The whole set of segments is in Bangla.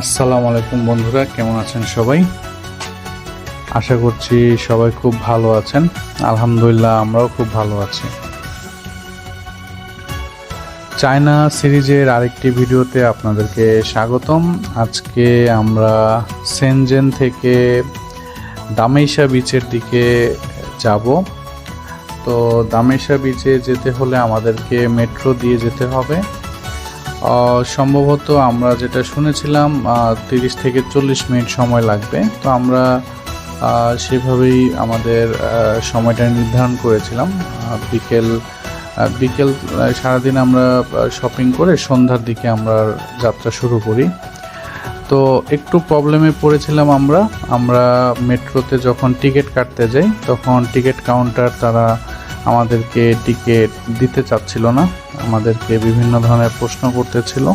আসসালামু আলাইকুম বন্ধুরা, কেমন আছেন সবাই? আশা করছি সবাই খুব ভালো আছেন। আলহামদুলিল্লাহ, আমরাও খুব ভালো আছি। চায়না সিরিজের আরেকটি ভিডিওতে আপনাদেরকে স্বাগতম। আজকে আমরা সেনজেন থেকে দামেইশা বিচের দিকে যাব। তো দামেশা বিচে যেতে হলে আমাদেরকে মেট্রো দিয়ে যেতে হবে। সম্ভবত আমরা যেটা শুনেছিলাম তিরিশ থেকে চল্লিশ মিনিট সময় লাগবে। তো আমরা সেভাবেই আমাদের সময়টা নির্ধারণ করেছিলাম। বিকেল বিকেল সারাদিন আমরা শপিং করে সন্ধ্যার দিকে আমরা যাত্রা শুরু করি। তো একটু প্রবলেমে পড়েছিলাম আমরা। আমরা মেট্রোতে যখন টিকিট কাটতে যাই, তখন টিকিট কাউন্টার তারা আমাদেরকে টিকিট দিতে চাচ্ছিল না। আমাদেরকে বিভিন্ন ধরনের প্রশ্ন করতেছিল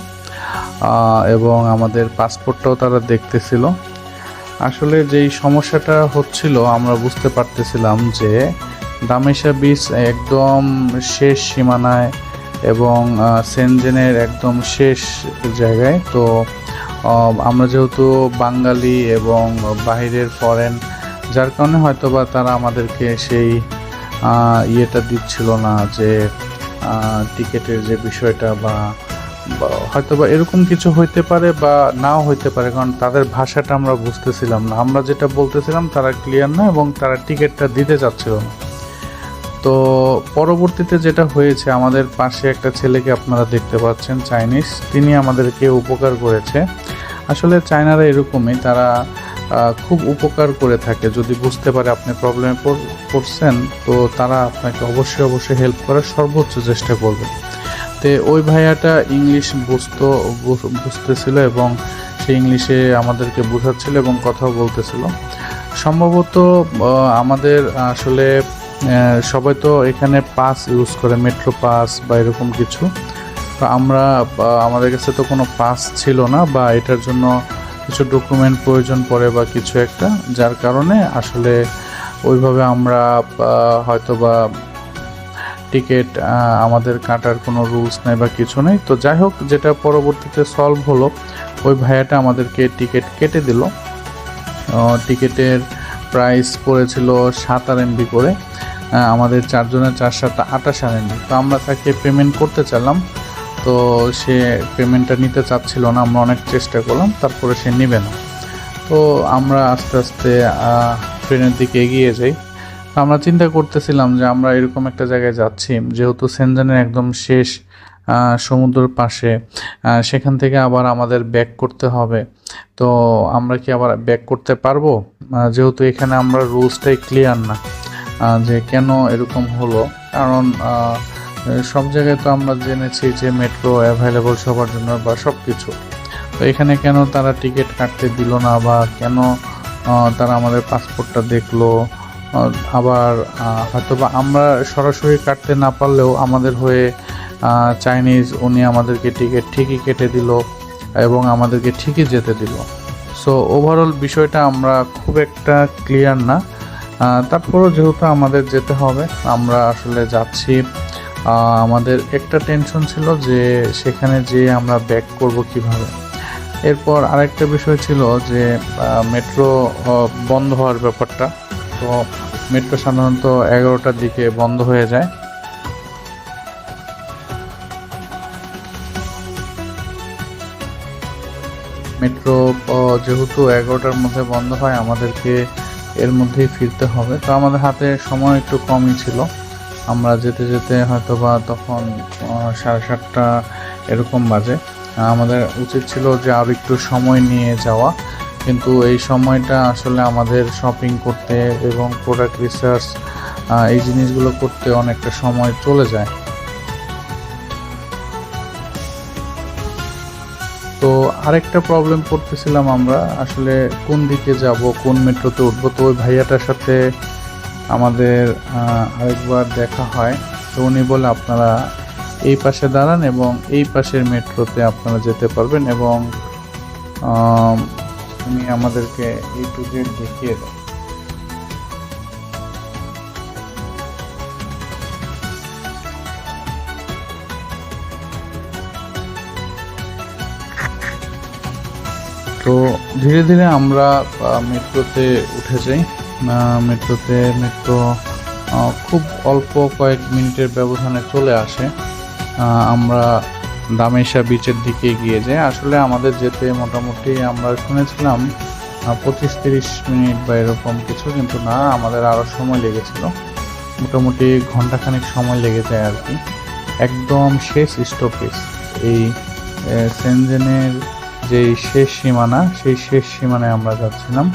এবং আমাদের পাসপোর্টটাও তারা দেখতেছিল। আসলে যেই সমস্যাটা হচ্ছিল, আমরা বুঝতে পারতেছিলাম যে দামেশা বিচ একদম শেষ সীমানায় এবং সেনজেনের একদম শেষ জায়গায়। তো আমরা যেহেতু বাঙালি এবং বাহিরের ফরেন যার কারণে হয়তো বা তারা আমাদেরকে সেই ইয়েটা দিচ্ছিল না যে টিকেটের যে বিষয়টা বা হয়তো বা এরকম কিছু হইতে পারে বা নাও হইতে পারে, কারণ তাদের ভাষাটা আমরা বুঝতেছিলাম না। আমরা যেটা বলতেছিলাম তারা ক্লিয়ার না এবং তারা টিকিটটা দিতে চাচ্ছিল না। তো পরবর্তীতে যেটা হয়েছে, আমাদের পাশে একটা ছেলেকে আপনারা দেখতে পাচ্ছেন, চাইনিজ। তিনি আমাদেরকে উপকার করেছে। আসলে চায়নারা এরকমই, তারা খুব উপকার করে থাকে। যদি বুঝতে পারে আপনি প্রবলেমে পড়ছেন, তো তারা আপনাকে অবশ্যই অবশ্যই হেল্প করার সর্বোচ্চ চেষ্টা করবে। তো ওই ভাইয়াটা ইংলিশ বুঝতো বুঝতেছিল এবং সে ইংলিশে আমাদেরকে বোঝাচ্ছিল এবং কথাও বলতেছিল। সম্ভবত আমাদের আসলে সবাই তো এখানে পাস ইউজ করে মেট্রো পাস বা এরকম কিছু। তো আমরা আমাদের কাছে তো কোনো পাস ছিল না বা এটার জন্য কিছু ডকুমেন্ট প্রয়োজন পড়ে বা কিছু একটা, যার কারণে আসলে ওইভাবে আমরা হয়তো বা টিকিট আমাদের কাটার কোনো রুলস নেই বা কিছু নেই। তো যাই হোক, যেটা পরবর্তীতে সলভ হলো, ওই ভাইয়াটা আমাদেরকে টিকিট কেটে দিল। টিকিটের প্রাইস পড়েছিল সাত আর এমবি করে। আমাদের চারজনের চার সাতটা আঠাশ আর এমবি তো আমরা তাকে পেমেন্ট করতে চাইলাম। তো সে পেমেন্টটা নিতে চাচ্ছিল না, আমরা অনেক চেষ্টা করলাম, তারপরে সে নেবে না। তো আমরা আস্তে আস্তে ট্রেনের দিকে এগিয়ে যাই। আমরা চিন্তা করতেছিলাম যে আমরা এরকম একটা জায়গায় যাচ্ছি, যেহেতু সেনজানের একদম শেষ সমুদ্রের পাশে সেখান থেকে আবার আমাদের ব্যাক করতে হবে। তো আমরা কি আবার ব্যাক করতে পারব? যেহেতু এখানে আমরা রুলসটাই ক্লিয়ার না যে কেন এরকম হলো। কারণ সব জায়গায় তো আমরা জেনেছি যে মেট্রো অ্যাভেলেবল সবার জন্য বা সব কিছু তো এখানে কেন তারা টিকিট কাটতে দিল না বা কেন তারা আমাদের পাসপোর্টটা দেখল? আবার হয়তো বা আমরা সরাসরি কাটতে না পারলেও আমাদের হয়ে চাইনিজ উনি আমাদেরকে টিকিট ঠিকই কেটে দিল এবং আমাদেরকে ঠিকই যেতে দিল। সো ওভারঅল বিষয়টা আমরা খুব একটা ক্লিয়ার না। তারপরেও যেহেতু আমাদের যেতে হবে, আমরা আসলে যাচ্ছি। আমাদের একটা টেনশন ছিল যে সেখানে যেয়ে আমরা ব্যাক করব কীভাবে? এরপর আরেকটা বিষয় ছিল যে মেট্রো বন্ধ হওয়ার ব্যাপারটা। তো মেট্রো সাধারণত এগারোটার দিকে বন্ধ হয়ে যায়। মেট্রো যেহেতু এগারোটার মধ্যে বন্ধ হয়, আমাদেরকে এর মধ্যেই ফিরতে হবে। তো আমাদের হাতে সময় একটু কমই ছিল। আমরা যেতে যেতে হয়তো বা তখন সাড়ে সাতটা এরকম বাজে। আমাদের উচিত ছিল যে আরও একটু সময় নিয়ে যাওয়া। কিন্তু এই সময়টা আসলে আমাদের শপিং করতে এবং প্রোডাক্ট রিসার্চ এই জিনিসগুলো করতে অনেকটা সময় চলে যায়। তো আরেকটা প্রবলেম করতেছিলাম আমরা, আসলে কোন দিকে যাব, কোন মেট্রোতে উঠবো? তো ওই ভাইয়াটার সাথে আমাদের আরেকবার দেখা হয়। তো উনি বলে আপনারা এই পাশে দাঁড়ান এবং এই পাশের মেট্রোতে আপনারা যেতে পারবেন এবং উনি আমাদেরকে এই টু জেড দেখিয়ে দেন। তো ধীরে ধীরে আমরা মেট্রোতে উঠে যাই। মেট্রোতে মেট্রো খুব অল্প কয়েক মিনিটের ব্যবধানে চলে আসে। আমরা দামেশা বিচের দিকে এগিয়ে যাই। আসলে আমাদের যেতে মোটামুটি আমরা শুনেছিলাম পঁচিশ তিরিশ মিনিট বা এরকম কিছু, কিন্তু না, আমাদের আরও সময় লেগেছিল। মোটামুটি ঘন্টাখানেক সময় লেগে যায় আর কি। একদম শেষ স্টপেজ এই সেনজেনের যেই শেষ সীমানা, সেই শেষ সীমানায় আমরা যাচ্ছিলাম।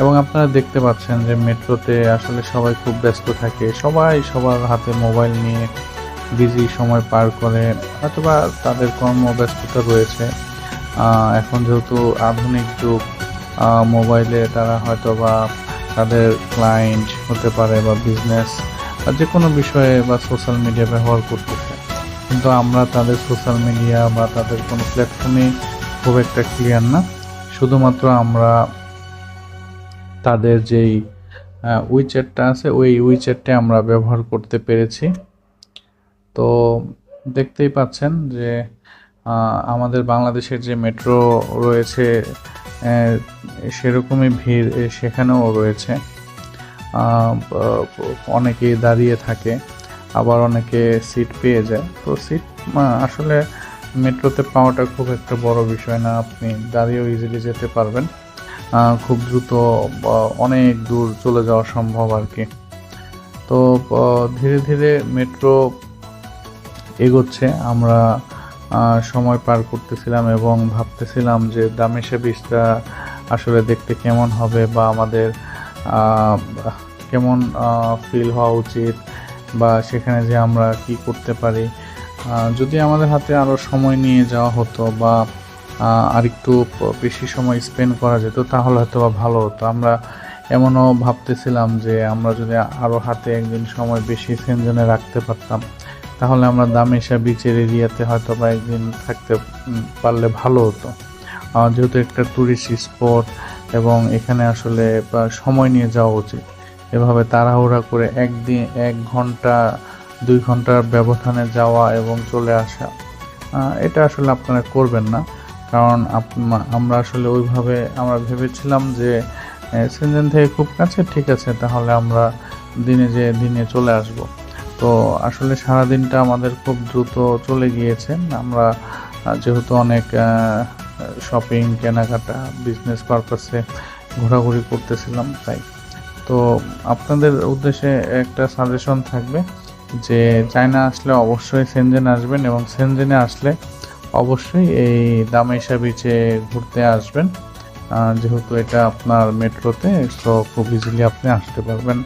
এবং আপনারা দেখতে পাচ্ছেন যে মেট্রোতে আসলে সবাই খুব ব্যস্ত থাকে। সবাই সবার হাতে মোবাইল নিয়ে বিজি সময় পার করে অথবা তাদের কর্মব্যস্ততা রয়েছে। এখন যেহেতু আধুনিক যুগ মোবাইলে তারা হয়তো বা তাদের ক্লায়েন্ট হতে পারে বা বিজনেস বা যে কোনো বিষয়ে বা সোশ্যাল মিডিয়া ব্যবহার করতেছে। কিন্তু আমরা তাদের সোশ্যাল মিডিয়া বা তাদের কোনো প্ল্যাটফর্মে খুব একটা ক্লিয়ার না। শুধুমাত্র আমরা তাদের যেই উইচেটটা আছে, ওই উইচ্যাটটা আমরা ব্যবহার করতে পেরেছি। তো দেখতেই পাচ্ছেন যে আমাদের বাংলাদেশের যে মেট্রো রয়েছে সেরকমই ভিড় সেখানেও রয়েছে। অনেকেই দাঁড়িয়ে থাকে, আবার অনেকে সিট পেয়ে যায়। তো সিট আসলে মেট্রোতে পাওয়াটা খুব একটা বড় বিষয় না, আপনি দাঁড়িয়েও ইজিলি যেতে পারবেন। খুব দ্রুত অনেক দূর চলে যাওয়া সম্ভব আর কি। তো ধীরে ধীরে মেট্রো এগোচ্ছে। আমরা সময় পার করতেছিলাম এবং ভাবতেছিলাম যে দামেশা বীজটা আসলে দেখতে কেমন হবে বা আমাদের কেমন ফিল হওয়া উচিত বা সেখানে যে আমরা কি করতে পারি। যদি আমাদের হাতে আরও সময় নিয়ে যাওয়া হতো বা আরেকটু বেশি সময় স্পেন্ড করা যেত, তাহলে হয়তো ভালো হতো। আমরা এমনও ভাবতেছিলাম যে আমরা যদি আরও হাতে একদিন সময় বেশি সেনজনে রাখতে পারতাম, তাহলে আমরা দামেশা বিচের এরিয়াতে হয়তো বা একদিন থাকতে পারলে ভালো হতো। যেহেতু একটা ট্যুরিস্ট স্পট এবং এখানে আসলে সময় নিয়ে যাওয়া উচিত। এভাবে তাড়াহুড়া করে একদিন, এক ঘণ্টা, দুই ঘণ্টার ব্যবধানে যাওয়া এবং চলে আসা এটা আসলে আপনারা করবেন না। কারণ আমরা আসলে ওইভাবে আমরা ভেবেছিলাম যে সেনজেন থেকে খুব কাছে, ঠিক আছে, তাহলে আমরা দিনে যে দিনে চলে আসব। তো আসলে সারা দিনটা আমাদের খুব দ্রুত চলে গিয়েছে। আমরা যেহেতু অনেক শপিং কেনাকাটা বিজনেস পারপাসে ঘোরাঘুরি করতেছিলাম, তাই। তো আপনাদের উদ্দেশ্যে একটা সাজেশন থাকবে যে, চায়না আসলে অবশ্যই সেনজেন আসবেন এবং সেনজেনে আসলে অবশ্যই এই দামেশা বিচে ঘুরতে আসবেন। যেহেতু এটা আপনার মেট্রোতে তো খুব ইজিলি আপনি আসতে পারবেন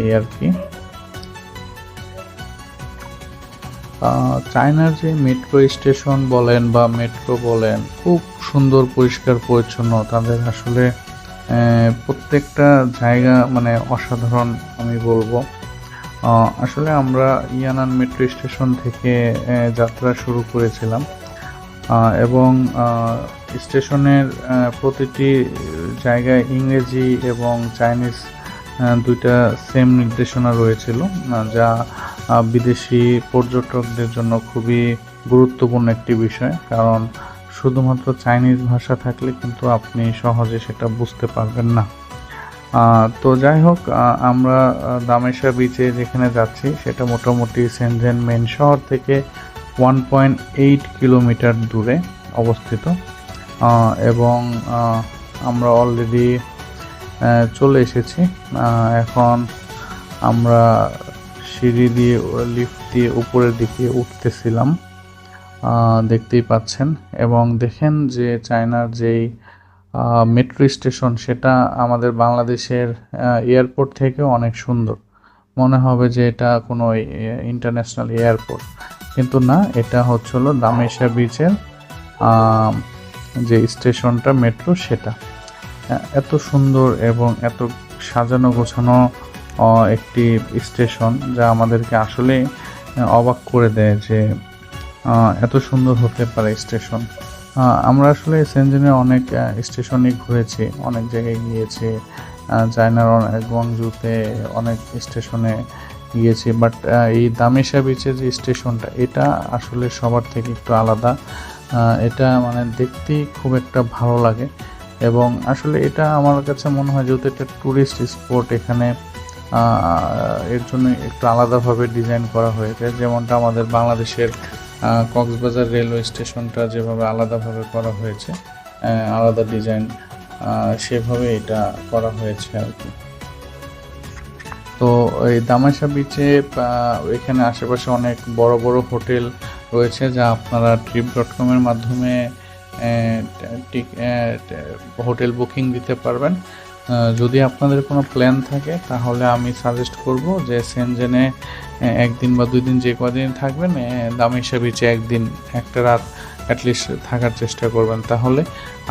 এই আর কি। চায়নার যে মেট্রো স্টেশন বলেন বা মেট্রো বলেন, খুব সুন্দর, পরিষ্কার, পরিচ্ছন্ন। তাদের আসলে প্রত্যেকটা জায়গা মানে অসাধারণ আমি বলব। আসলে আমরা ইয়ানান মেট্রো স্টেশন থেকে যাত্রা শুরু করেছিলাম। এবং স্টেশনের প্রতিটি জায়গায় ইংরেজি এবং চাইনিজ দুইটা সেম নির্দেশনা রয়েছিল যা বিদেশি পর্যটকদের জন্য খুবই গুরুত্বপূর্ণ একটি বিষয়। কারণ, শুধুমাত্র চাইনিজ ভাষা থাকলে কিন্তু আপনি সহজে সেটা বুঝতে পারবেন না। তো যাই হোক আমরা দামেশা বিচে যেখানে যাচ্ছি, সেটা মোটামুটি সেনজেন মেন শহর থেকে ওয়ান পয়েন্ট এইট কিলোমিটার দূরে অবস্থিত। এবং আমরা অলরেডি চলে এসেছি। এখন আমরা সিঁড়ি দিয়ে লিফট দিয়ে উপরের দিকে উঠতেছিলাম। দেখতেই পাচ্ছেন। এবং দেখেন যে চায়নার যেই মেট্রো স্টেশন সেটা আমাদের বাংলাদেশের এয়ারপোর্ট থেকেও অনেক সুন্দর। মনে হবে যে এটা কোনো ইন্টারন্যাশনাল এয়ারপোর্ট কিন্তু না, এটা হচ্ছে হলো দামেশা বিচের যে স্টেশনটা মেট্রো সেটা। এত সুন্দর এবং এত সাজানো গোছানো একটি স্টেশন যা আমাদেরকে আসলে অবাক করে দেয় যে এত সুন্দর হতে পারে স্টেশন। আমরা আসলে সেনজেনে অনেক স্টেশনই ঘুরেছি, অনেক জায়গায় গিয়েছি চায়নার গুয়াংজুতে অনেক স্টেশনে গিয়েছি বাট এই দামেশা বিচের যে স্টেশনটা এটা আসলে সবার থেকে একটু আলাদা। এটা মানে দেখতেই খুব একটা ভালো লাগে। এবং আসলে এটা আমার কাছে মনে হয় যেহেতু একটা ট্যুরিস্ট স্পট এখানে এর জন্য একটু আলাদাভাবে ডিজাইন করা হয়েছে। যেমনটা আমাদের বাংলাদেশের কক্সবাজার রেলওয়ে স্টেশনটা যেভাবে আলাদাভাবে করা হয়েছে আলাদা ডিজাইন সেভাবে এটা করা হয়েছে আর কি। তো এই দামাশা বিচে এখানে আশেপাশে অনেক বড় বড় হোটেল রয়েছে যা আপনারা ট্রিপ ডট কমের মাধ্যমে হোটেল বুকিং দিতে পারবেন। যদি আপনাদের কোনো প্ল্যান থাকে, তাহলে আমি সাজেস্ট করব যে সেনজেনে একদিন বা দুই দিন যে কদিন থাকবেন দামিশা বিচে একদিন, একটা রাত অ্যাটলিস্ট থাকার চেষ্টা করবেন। তাহলে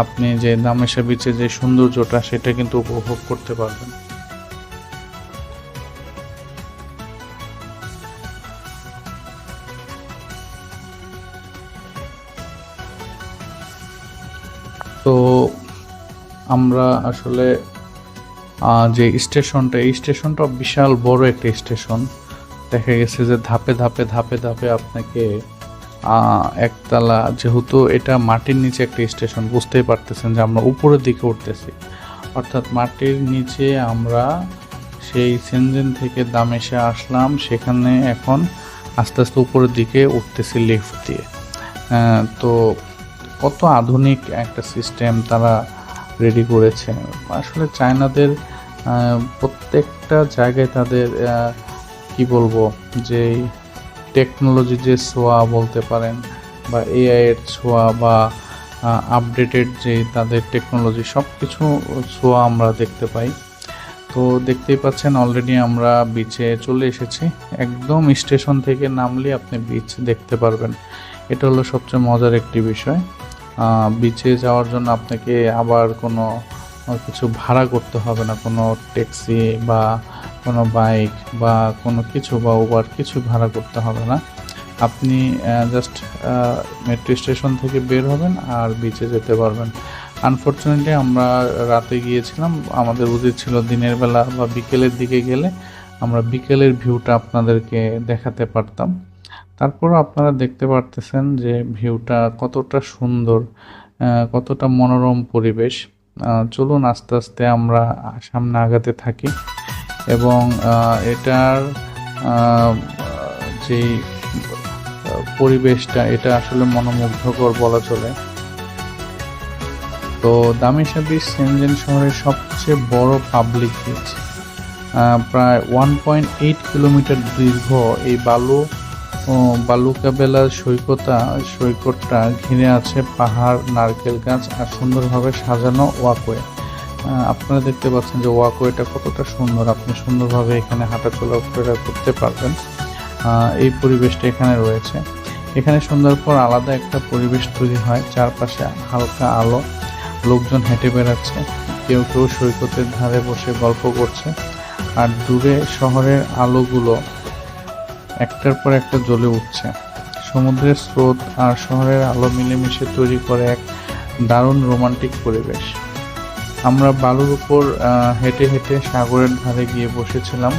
আপনি যে দামেশা বিচে যে সৌন্দর্যটা, সেটা কিন্তু উপভোগ করতে পারবেন। আমরা আসলে যে স্টেশনটা, এই স্টেশনটা বিশাল বড় একটা স্টেশন। দেখা গেছে যে ধাপে ধাপে ধাপে ধাপে আপনাকে একতলা, যেহেতু এটা মাটির নিচে একটা স্টেশন, বুঝতেই পারতেছেন যে আমরা উপরের দিকে উঠতেছি। অর্থাৎ মাটির নিচে আমরা সেই সেনজেন থেকে দামেশে আসলাম, সেখানে এখন আস্তে আস্তে উপরের দিকে উঠতেছি লিফট দিয়ে। তো কত আধুনিক একটা সিস্টেম তারা রেডি করেছে আসলে চায়নাদের প্রত্যেকটা জায়গায় তাদের কি বলব, যে টেকনোলজি যে ছোঁয়া বলতে পারেন বা এআই এর ছোঁয়া বা আপডেটেড যে তাদের টেকনোলজি সব কিছু ছোঁয়া আমরা দেখতে পাই। তো দেখতেই পাচ্ছেন অলরেডি আমরা বিচে চলে এসেছি। একদম স্টেশন থেকে নামলে আপনি বিচ দেখতে পারবেন। এটা হলো সবচেয়ে মজার একটি বিষয়। বিচে যাওয়ার জন্য আপনাকে আবার কোনো কিছু ভাড়া করতে হবে না। কোনো ট্যাক্সি বা কোনো বাইক বা কোনো কিছু বা উবার কিছু ভাড়া করতে হবে না। আপনি জাস্ট মেট্রো স্টেশন থেকে বের হবেন আর বিচে যেতে পারবেন। আনফর্চুনেটলি আমরা রাতে গিয়েছিলাম। আমাদের উচিত ছিল দিনের বেলা বা বিকেলের দিকে গেলে আমরা বিকেলের ভিউটা আপনাদেরকে দেখাতে পারতাম। তারপরও আপনারা দেখতে পারতেছেন যে ভিউটা কতটা সুন্দর কতটা মনোরম পরিবেশ। চলুন আস্তে আস্তে আমরা সামনে আগাতে থাকি এবং এটার যেই পরিবেশটা, এটা আসলে মনোমুগ্ধকর বলা চলে। তো দামেশা বিচ সেনজেন শহরের সবচেয়ে বড় পাবলিক বিচ প্রায় ওয়ান পয়েন্ট এইট কিলোমিটার দীর্ঘ এই বালু বালুকাবেলার সৈকতা, সৈকতটা ঘিরে আছে পাহাড়, নারকেল গাছ আর সুন্দরভাবে সাজানো ওয়াকওয়ে আপনারা দেখতে পাচ্ছেন যে ওয়াকওয়েটা কতটা সুন্দর। আপনি সুন্দরভাবে এখানে হাঁটা চলাফেরা করতে পারবেন। এই পরিবেশটা এখানে রয়েছে। এখানে সন্ধ্যার পর আলাদা একটা পরিবেশ তৈরি হয়। চারপাশে হালকা আলো। লোকজন হেঁটে বেড়াচ্ছে। কেউ কেউ সৈকতের ধারে বসে গল্প করছে। আর দূরে শহরের আলোগুলো একটার পর একটা জ্বলে উঠছে। সমুদ্রের স্রোত আর শহরের আলো মিলেমিশে তৈরি করে এক দারুণ রোমান্টিক পরিবেশ। আমরা বালুর উপর হেঁটে হেঁটে সাগরের ধারে গিয়ে বসেছিলাম।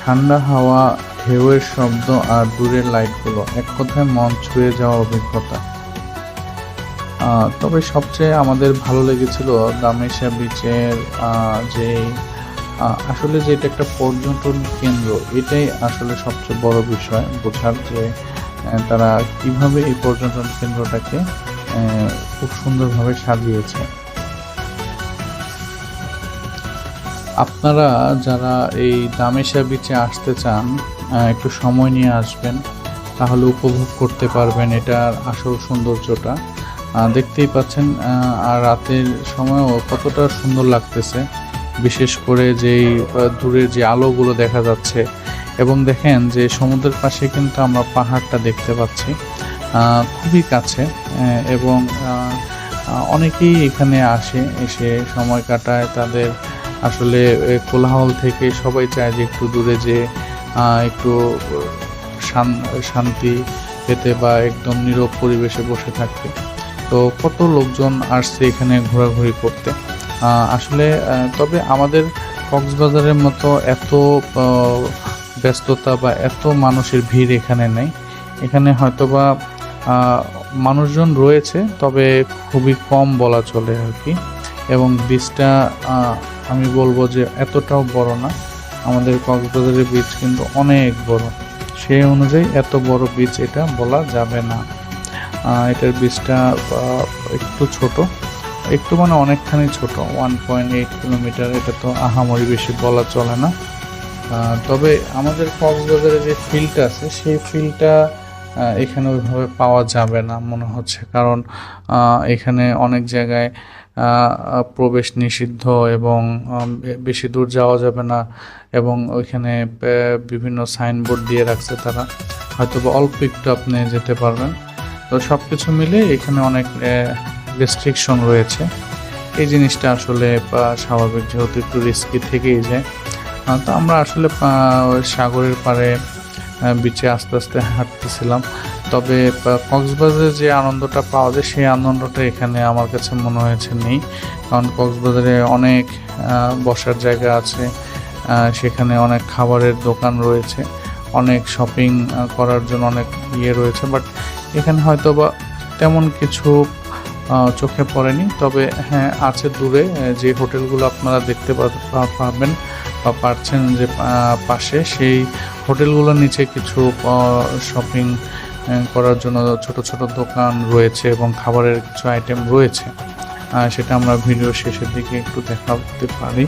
ঠান্ডা হাওয়া, ঢেউয়ের শব্দ আর দূরের লাইটগুলো এক কথায় মন ছুঁয়ে যাওয়া অভিজ্ঞতা। তবে সবচেয়ে আমাদের ভালো লেগেছিল দামেশা বিচের যে আসলে যে এটা একটা পর্যটন কেন্দ্র, এটাই আসলে সবচেয়ে বড় বিষয় বোঝার যে তারা কীভাবে এই পর্যটন কেন্দ্রটাকে খুব সুন্দরভাবে সাজিয়েছে। আপনারা যারা এই দামেশা বিচে আসতে চান একটু সময় নিয়ে আসবেন, তাহলে উপভোগ করতে পারবেন এটার আসল সৌন্দর্যটা। দেখতেই পাচ্ছেন আর রাতের সময়ও কতটা সুন্দর লাগতেছে। বিশেষ করে যেই দূরের যে আলোগুলো দেখা যাচ্ছে, এবং দেখেন যে সমুদ্রের পাশে কিন্তু আমরা পাহাড়টা দেখতে পাচ্ছি খুবই কাছে এবং অনেকেই এখানে আসে, এসে সময় কাটায়, তাদের আসলে কোলাহল থেকে সবাই চায় যে একটু দূরে যে একটু শান- শান্তি পেতে বা একদম নীরব পরিবেশে বসে থাকতে। তো কত লোকজন আসছে এখানে ঘোরাঘুরি করতে? আসলে তবে আমাদের কক্সবাজারের মতো এত ব্যস্ততা বা এত মানুষের ভিড় এখানে নেই। এখানে হয়তোবা মানুষজন রয়েছে, তবে খুবই কম বলা চলে আর কি। এবং বীজটা আমি বলব যে এতটাও বড় না। আমাদের কক্সবাজারের বীজ কিন্তু অনেক বড়। সেই অনুযায়ী এত বড় বীজ এটা বলা যাবে না। এটার বীজটা একটু ছোট। একটু মানে অনেকখানি ছোট ওয়ান পয়েন্ট এইট কিলোমিটার। এটা তো আহামরি বেশি বলা চলে না। তবে আমাদের কক্সবাজারে যে ফিল্ডটা আছে, সেই ফিল্ডটা এখানে ওইভাবে পাওয়া যাবে না মনে হচ্ছে। কারণ এখানে অনেক জায়গায় প্রবেশ নিষিদ্ধ এবং বেশি দূর যাওয়া যাবে না এবং ওইখানে বিভিন্ন সাইনবোর্ড দিয়ে রাখছে তারা। হয়তো অল্প একটু আপনি যেতে পারবেন। তো সব কিছু মিলে এখানে অনেক রেস্ট্রিকশন রয়েছে। এই জিনিসটা আসলে স্বাভাবিক যেহেতু একটু রিস্কি থেকেই যায়। তো আমরা আসলে সাগরের পাড়ে বিচে আস্তে আস্তে হাঁটতেছিলাম। তবে কক্সবাজারে যে আনন্দটা পাওয়া যায়, সেই আনন্দটা এখানে আমার কাছে মনে হয়েছে নেই। কারণ কক্সবাজারে অনেক বসার জায়গা আছে সেখানে অনেক খাবারের দোকান রয়েছে। অনেক শপিং করার জন্য অনেক ইয়ে রয়েছে। বাট এখানে হয়তো বা তেমন কিছু চোখে পড়েনি। তবে হ্যাঁ আছে দূরে যে হোটেলগুলো আপনারা দেখতে পাবেন বা পাচ্ছেন যে পাশে সেই হোটেলগুলোর নিচে কিছু শপিং করার জন্য ছোট ছোট দোকান রয়েছে এবং খাবারের কিছু আইটেম রয়েছে। সেটা আমরা ভিডিও শেষের দিকে একটু দেখাতে পারি।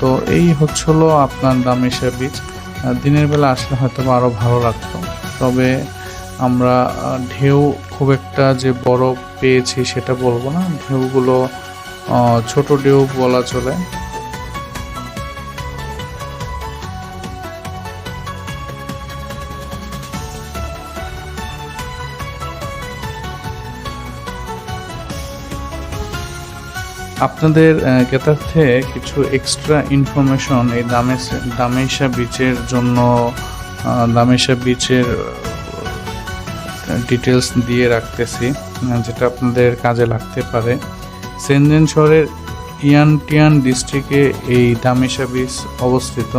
তো এই হচ্ছিল আপনার দামেশা আহ, দিনের বেলা আসলে হয়তো আরও ভালো লাগতো। তবে আমরা ঢেউ খুব একটা যে বড় পেয়েছি সেটা বলব না। ঢেউগুলো ছোট ঢেউ বলা চলে। আপনাদের জ্ঞাতার্থে কিছু এক্সট্রা ইনফরমেশন এই দামেশা বিচের জন্য দামেশা বিচের ডিটেলস দিয়ে রাখতেছি যেটা আপনাদের কাজে লাগতে পারে। সেনজেন শহরের ইয়ানটিয়ান ডিস্ট্রিক্টে এই দামেশা বিচ অবস্থিত।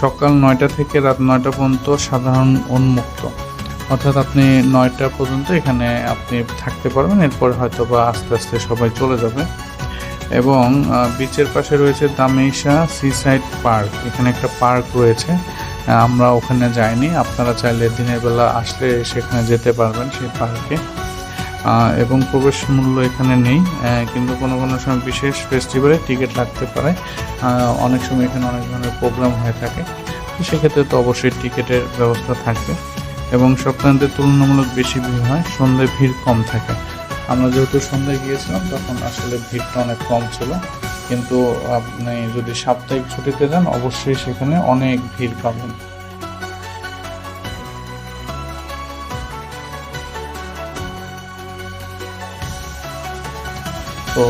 সকাল নয়টা থেকে রাত নয়টা পর্যন্ত সাধারণ উন্মুক্ত। অর্থাৎ আপনি নয়টা পর্যন্ত এখানে আপনি থাকতে পারবেন, এরপর হয়তো বা আস্তে আস্তে সবাই চলে যাবে। এবং বিচের পাশে রয়েছে দামেইশা সি সাইড পার্ক এখানে একটা পার্ক রয়েছে। আমরা ওখানে যাইনি। আপনারা চাইলে দিনের বেলা আসলে সেখানে যেতে পারবেন সেই পার্কে। এবং প্রবেশ মূল্য এখানে নেই। কিন্তু কোনো কোনো সময় বিশেষ ফেস্টিভ্যালে টিকিট লাগতে পারে। অনেক সময় এখানে অনেক ধরনের প্রোগ্রাম হয়ে থাকে। তো সেক্ষেত্রে তো অবশ্যই টিকিটের ব্যবস্থা থাকবে। এবং সপ্তাহান্তে তুলনামূলক বেশি ভিড় হয়। সন্ধ্যায় ভিড় কম থাকে। আমরা যেহেতু সন্ধ্যায় গিয়েছিলাম, তখন আসলে ভিড়টা অনেক কম ছিল। কিন্তু আপনি যদি সাপ্তাহিক ছুটিতে যান, অবশ্যই সেখানে অনেক ভিড় পাবেন। তো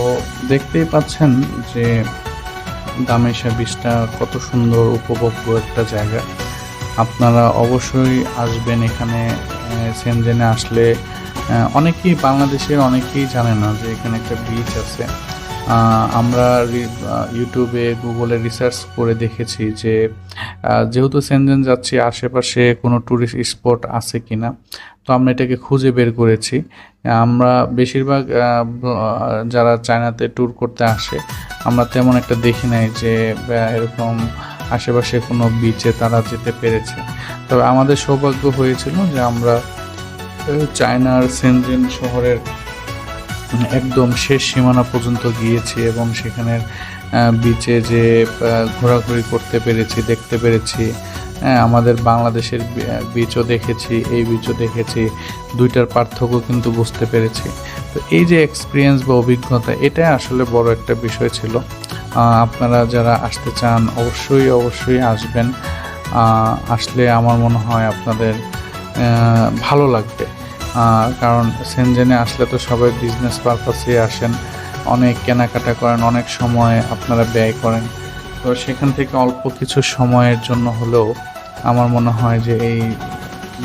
দেখতেই পাচ্ছেন যে দামেশা বীজটা কত সুন্দর উপভোগ্য একটা জায়গা। আপনারা অবশ্যই আসবেন এখানে সেনজেনে আসলে অনেকেই বাংলাদেশের, অনেকেই জানে না যে এখানে একটা বিচ আছে। আমরা ইউটিউবে গুগলে রিসার্চ করে দেখেছি যে যেহেতু সেনজেন যাচ্ছি, আশেপাশে কোনো ট্যুরিস্ট স্পট আছে কি না তো আমরা এটাকে খুঁজে বের করেছি। আমরা বেশিরভাগ যারা চায়নাতে ট্যুর করতে আসে, আমরা তেমন একটা দেখি নাই যে এরকম আশেপাশে কোনো বিচে তারা যেতে পেরেছে। তবে আমাদের সৌভাগ্য হয়েছিল যে আমরা চায়নার সেনজেন শহরের একদম শেষ সীমানা পর্যন্ত গিয়েছি এবং সেখানের বিচে যে ঘোরাঘুরি করতে পেরেছি, দেখতে পেরেছি। হ্যাঁ আমাদের বাংলাদেশের বিচও দেখেছি, এই বিচও দেখেছি। দুইটার পার্থক্য কিন্তু বুঝতে পেরেছি। তো এই যে এক্সপিরিয়েন্স বা অভিজ্ঞতা, এটাই আসলে বড় একটা বিষয় ছিল। আপনারা যারা আসতে চান, অবশ্যই অবশ্যই আসবেন। আসলে আমার মনে হয় আপনাদের ভালো লাগবে। কারণ সেনজেনে আসলে তো সবাই বিজনেস পারপাসে আসেন, অনেক কেনাকাটা করেন, অনেক সময় আপনারা ব্যয় করেন। তো সেখান থেকে অল্প কিছু সময়ের জন্য হলেও আমার মনে হয় যে এই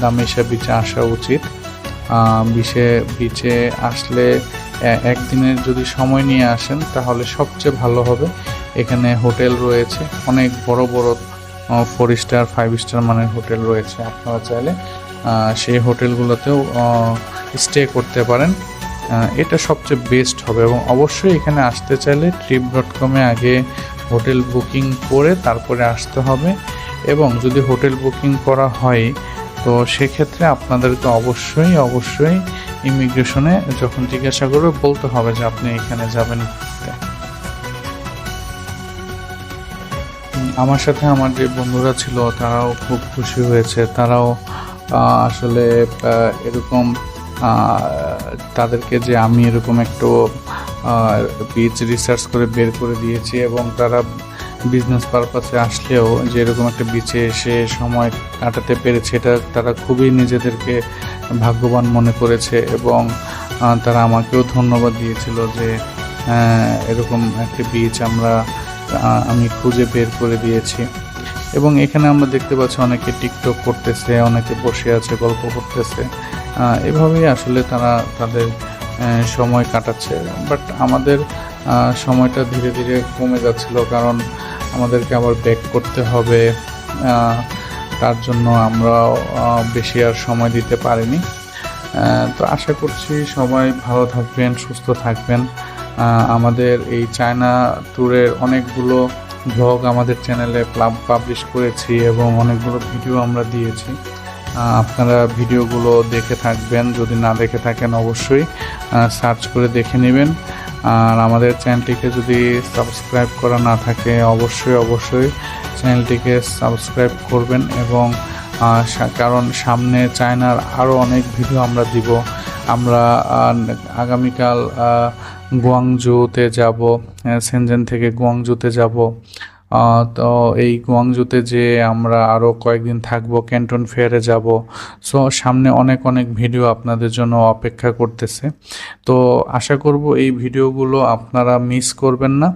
দামেশা বিচে আসা উচিত। বিচে বিচে আসলে একদিনের যদি সময় নিয়ে আসেন তাহলে সবচেয়ে ভালো হবে। এখানে হোটেল রয়েছে, অনেক বড় বড় ফোর স্টার ফাইভ স্টার মানের হোটেল রয়েছে, আপনারা চাইলে সেই হোটেলগুলোতেও স্টে করতে পারেন। এটা সবচেয়ে বেস্ট হবে এবং অবশ্যই এখানে আসতে চাইলে ট্রিপ ডট কমে আগে হোটেল বুকিং করে তারপরে আসতে হবে। এবং যদি হোটেল বুকিং করা হয়, তো সেক্ষেত্রে আপনাদেরকে অবশ্যই অবশ্যই ইমিগ্রেশনে যখন জিজ্ঞাসা করবে, বলতে হবে যে আপনি এখানে যাবেন আমার সাথে আমার যে বন্ধুরা ছিল, তারাও খুব খুশি হয়েছে। তারাও আসলে এরকম তাদেরকে যে আমি এরকম একটু বীজ রিসার্চ করে বের করে দিয়েছি এবং তারা বিজনেস পারপাসে আসলেও যে এরকম একটা বিচে এসে সময় কাটাতে পেরেছে, এটা তারা খুবই নিজেদেরকে ভাগ্যবান মনে করেছে এবং তারা আমাকেও ধন্যবাদ দিয়েছিল যে এরকম একটা বীচ আমরা আমি খুঁজে বের করে দিয়েছি। এবং এখানে আমরা দেখতে পাচ্ছি অনেকে টিকটক করতেছে, অনেকে বসে আছে, গল্প করতেছে। এভাবেই আসলে তারা তাদের সময় কাটাচ্ছে। বাট আমাদের সময়টা ধীরে ধীরে কমে যাচ্ছিল কারণ আমাদেরকে আবার ব্যাক করতে হবে। তার জন্য আমরা বেশি আর সময় দিতে পারিনি। তো আশা করছি সবাই ভালো থাকবেন, সুস্থ থাকবেন। আমাদের এই চায়না ট্যুরের অনেকগুলো ব্লগ আমাদের চ্যানেলে পাবলিশ করেছি এবং অনেকগুলো ভিডিও আমরা দিয়েছি। আপনারা ভিডিওগুলো দেখে থাকবেন, যদি না দেখে থাকেন অবশ্যই সার্চ করে দেখে নেবেন। আর আমাদের চ্যানেলটিকে যদি সাবস্ক্রাইব করা না থাকে, অবশ্যই অবশ্যই চ্যানেলটিকে সাবস্ক্রাইব করবেন এবং কারণ সামনে চায়নার আরও অনেক ভিডিও আমরা দিব। আমরা আগামীকাল গুয়াংজুতে যাব সেনজেন থেকে গুয়াংজুতে যাব। তো এই গুয়াংজুতে যে আমরা আরও কয়েকদিন থাকব, ক্যান্টন ফেয়ারে যাব। সো সামনে অনেক অনেক ভিডিও আপনাদের জন্য অপেক্ষা করতেছে। তো আশা করব এই ভিডিওগুলো আপনারা মিস করবেন না।